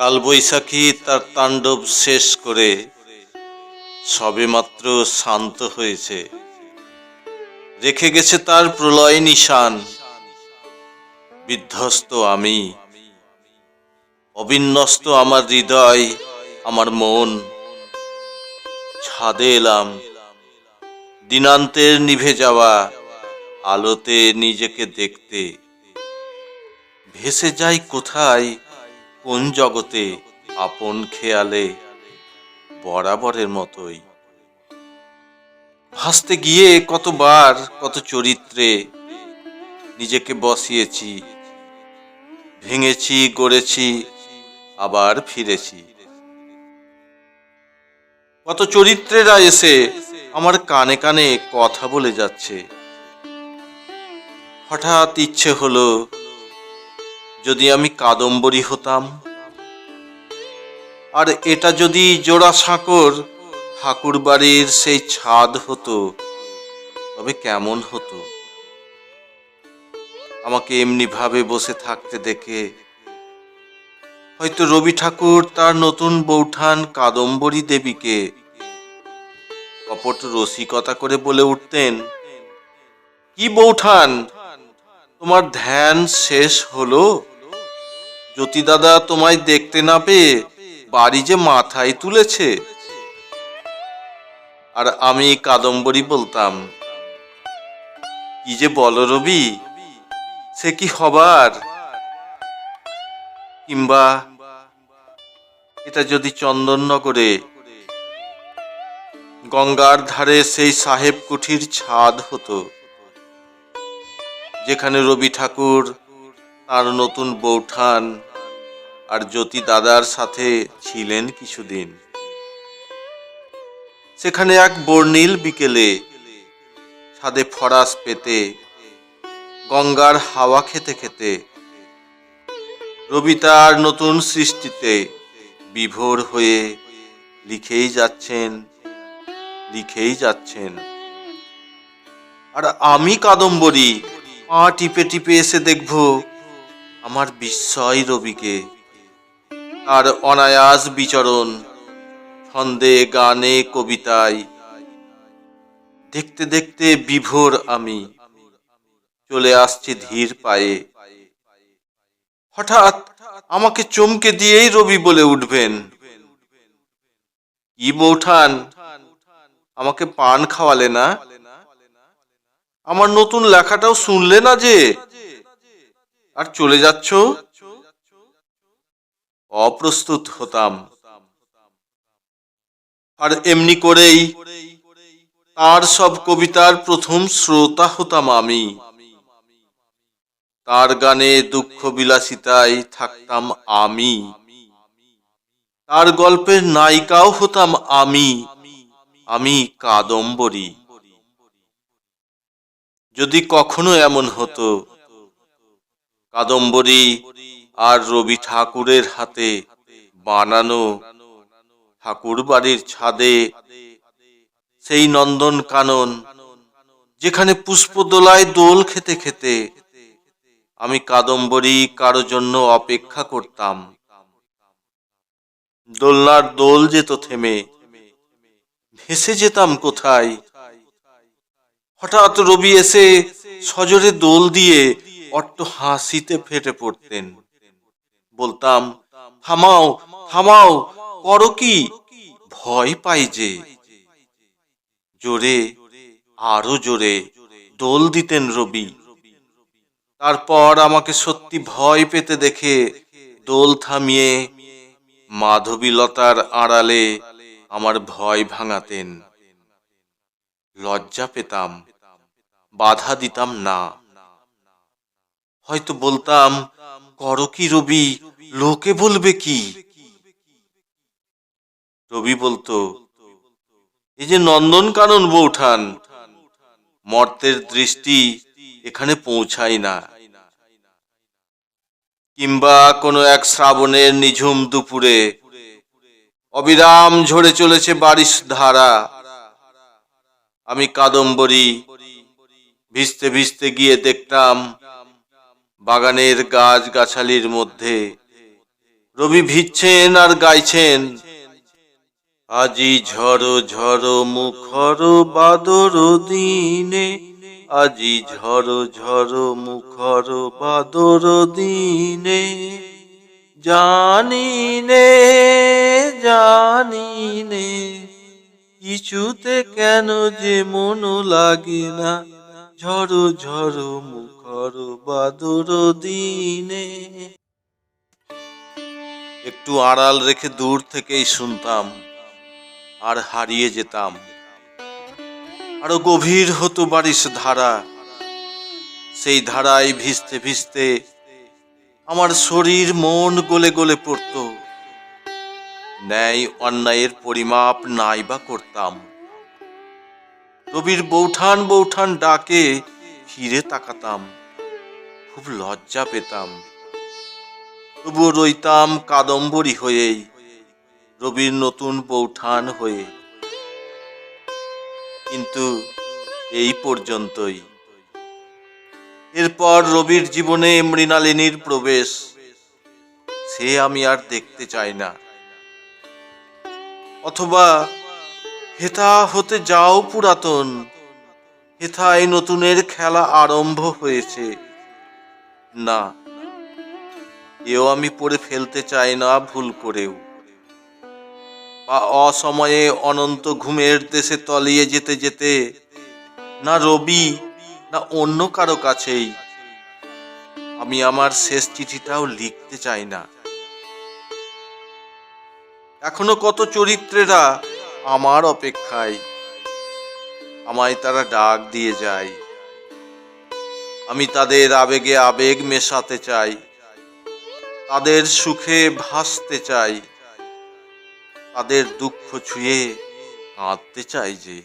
কালবৈশাখী তার তাণ্ডব শেষ করে সবেমাত্র শান্ত হয়েছে। রেখে গেছে তার প্রলয় নিশান। বিধ্বস্ত আমি। অবিন্যস্ত আমার হৃদয়, আমার মন। ছাদে এলাম। দিনান্তের নিভে যাওয়া আলোতে নিজেকে দেখতে। ভেসে যাই কোথায়? কোন জগতে আপন খেয়ালে বরাবরের মতোই? ভাসতে গিয়ে কতবার, কত চরিত্রে নিজেকে বসিয়েছি, ভেঙেছি, গড়েছি, আবার ফিরেছি। কত চরিত্রেরা এসে আমার কানে কানে কথা বলে যাচ্ছে। হঠাৎ ইচ্ছে হলো যদি আমি কাদম্বরী হতাম। আর এটা যদি জোড়া সাঁকর ঠাকুর বাড়ির সেই ছাদ হতো, তবে কেমন হতো? আমাকে এমনি ভাবে বসে থাকতে দেখে হয়তো রবি ঠাকুর তার নতুন বৌঠান কাদম্বরী দেবীকে কপট রসিকতা করে বলে উঠতেন, কি বৌঠান, তোমার ধ্যান শেষ হলো? জ্যোতি দাদা তোমায় দেখতে না পেয়ে বাড়ি যে মাথায় তুলেছে। আর আমি কাদম্বরী বলতাম, কি যে বলো রবি, সে কি হবার? কিংবা, এটা যদি চন্দননগরে গঙ্গার ধারে সেই সাহেব কুঠির ছাদ হতো, যেখানে রবি ঠাকুর তার নতুন বৌঠান আর জ্যোতি দাদার সাথে ছিলেন কিছুদিন। সেখানে এক বর্ণিল বিকেলে ছাদে ফরাস পেতে, গঙ্গার হাওয়া খেতে খেতে রবি তার নতুন সৃষ্টিতে বিভোর হয়ে লিখেই যাচ্ছেন লিখেই যাচ্ছেন। আর আমি কাদম্বরী, পা টিপে টিপে এসে দেখব আমার বিস্ময় রবিকে। আর অনায়াস বিচরণ। ছন্দে গানে কবিতায়। দেখতে দেখতে বিভোর আমি। চলে আসছি ধীর পায়ে। হঠাৎ আমাকে চমকে দিয়েই রবি বলে উঠবেন। কি বৌঠান আমাকে পান খাওয়ালে না? আমার নতুন লেখাটাও শুনলে না যে? আর চলে যাচ্ছ? অপ্রস্তুত হতাম। আর এমনি করেই তার সব কবিতার প্রথম শ্রোতা হতাম আমি। তার গানে দুঃখ বিলাসিতায় থাকতাম আমি। তার গল্পের নায়িকাও হতাম আমি। আমি কাদম্বরী। যদি কখনো এমন হতো, কাদম্বরী আর রবি ঠাকুরের হাতে বানানো ঠাকুর বাড়ির ছাদে সেই নন্দন কানন, যেখানে পুষ্পদোলায় দোল খেতে খেতে আমি কাদম্বরী কারও জন্য অপেক্ষা করতাম। দোলনার দোল যেত থেমে, ভেসে যেতাম কোথায়? হঠাৎ রবি এসে সজোরে দোল দিয়ে অট্ট হাসিতে ফেটে পড়তেন। বলতাম, থামাও থামাও, করো কি? ভয় পাই যে জোরে, আরও জোরে দোল দিতেন রবি। তারপর আমাকে সত্যি ভয় পেতে দেখে দোল থামিয়ে মাধবীলতার আড়ালে আমার ভয় ভাঙাতেন। লজ্জা পেতাম, বাধা দিতাম না। হয়তো বলতাম, করো কি রবি? লোকে বলবে কি? রবি বলতো, এই যে নন্দন কানন বৌঠান মর্তের দৃষ্টি এখানে পৌঁছায় না। কিংবা কোনো এক শ্রাবণের নিঝুম দুপুরে অবিরাম ঝরে চলেছে বারিশ ধারা। আমি কাদম্বরী, ভিজতে ভিজতে গিয়ে দেখতাম বাগানের গাছ গাছালির মধ্যে রবি ভিজছেন আর গাইছেন। আজি ঝড়ো ঝড়ো মুখর বাদর দিনে, আজি ঝড়ো ঝড়ো মুখর বাদর দিনে। জানি নে জানি নে কিছুতে কেন যে মন লাগে না। ঝড়ো ঝড়ো মুখর বাদর দিনে। একটু আড়াল রেখে দূর থেকেই শুনতাম আর হারিয়ে যেতাম। আরও গভীর হতো বারিশ ধারা, সেই ধারায় ভিজতে ভিজতে আমার শরীর মন গলে গলে পড়ত। ন্যায় অন্যায়ের পরিমাপ নাই বা করতাম। রবির বৌঠান বৌঠান ডাকে, ফিরে তাকাতাম, খুব লজ্জা পেতাম। তবুও রইতাম কাদম্বরী হয়েই রবির নতুন বৌঠান হয়ে। কিন্তু এই পর্যন্তই। এরপর রবির জীবনে মৃণালিনীর প্রবেশ, সে আমি আর দেখতে চাই না। অথবা, হেথা হতে যাও পুরাতন, হেথায় নতুনের খেলা আরম্ভ হয়েছে। না এও আমি পড়ে ফেলতে চাই না ভুল করেও। বা অসময়ে অনন্ত ঘুমের দেশে তলিয়ে যেতে যেতে, না রবি, না অন্য কারও কাছেই, আমি আমার শেষ চিঠিটাও লিখতে চাই না। এখনও কত চরিত্রেরা আমার অপেক্ষায়, আমায় তারা ডাক দিয়ে যায়। আমি তাদের আবেগে আবেগ মেশাতে চাই। তাদের সুখে ভাসতে চাই তাদের দুঃখ ছুঁয়ে কাঁদতে চাই যে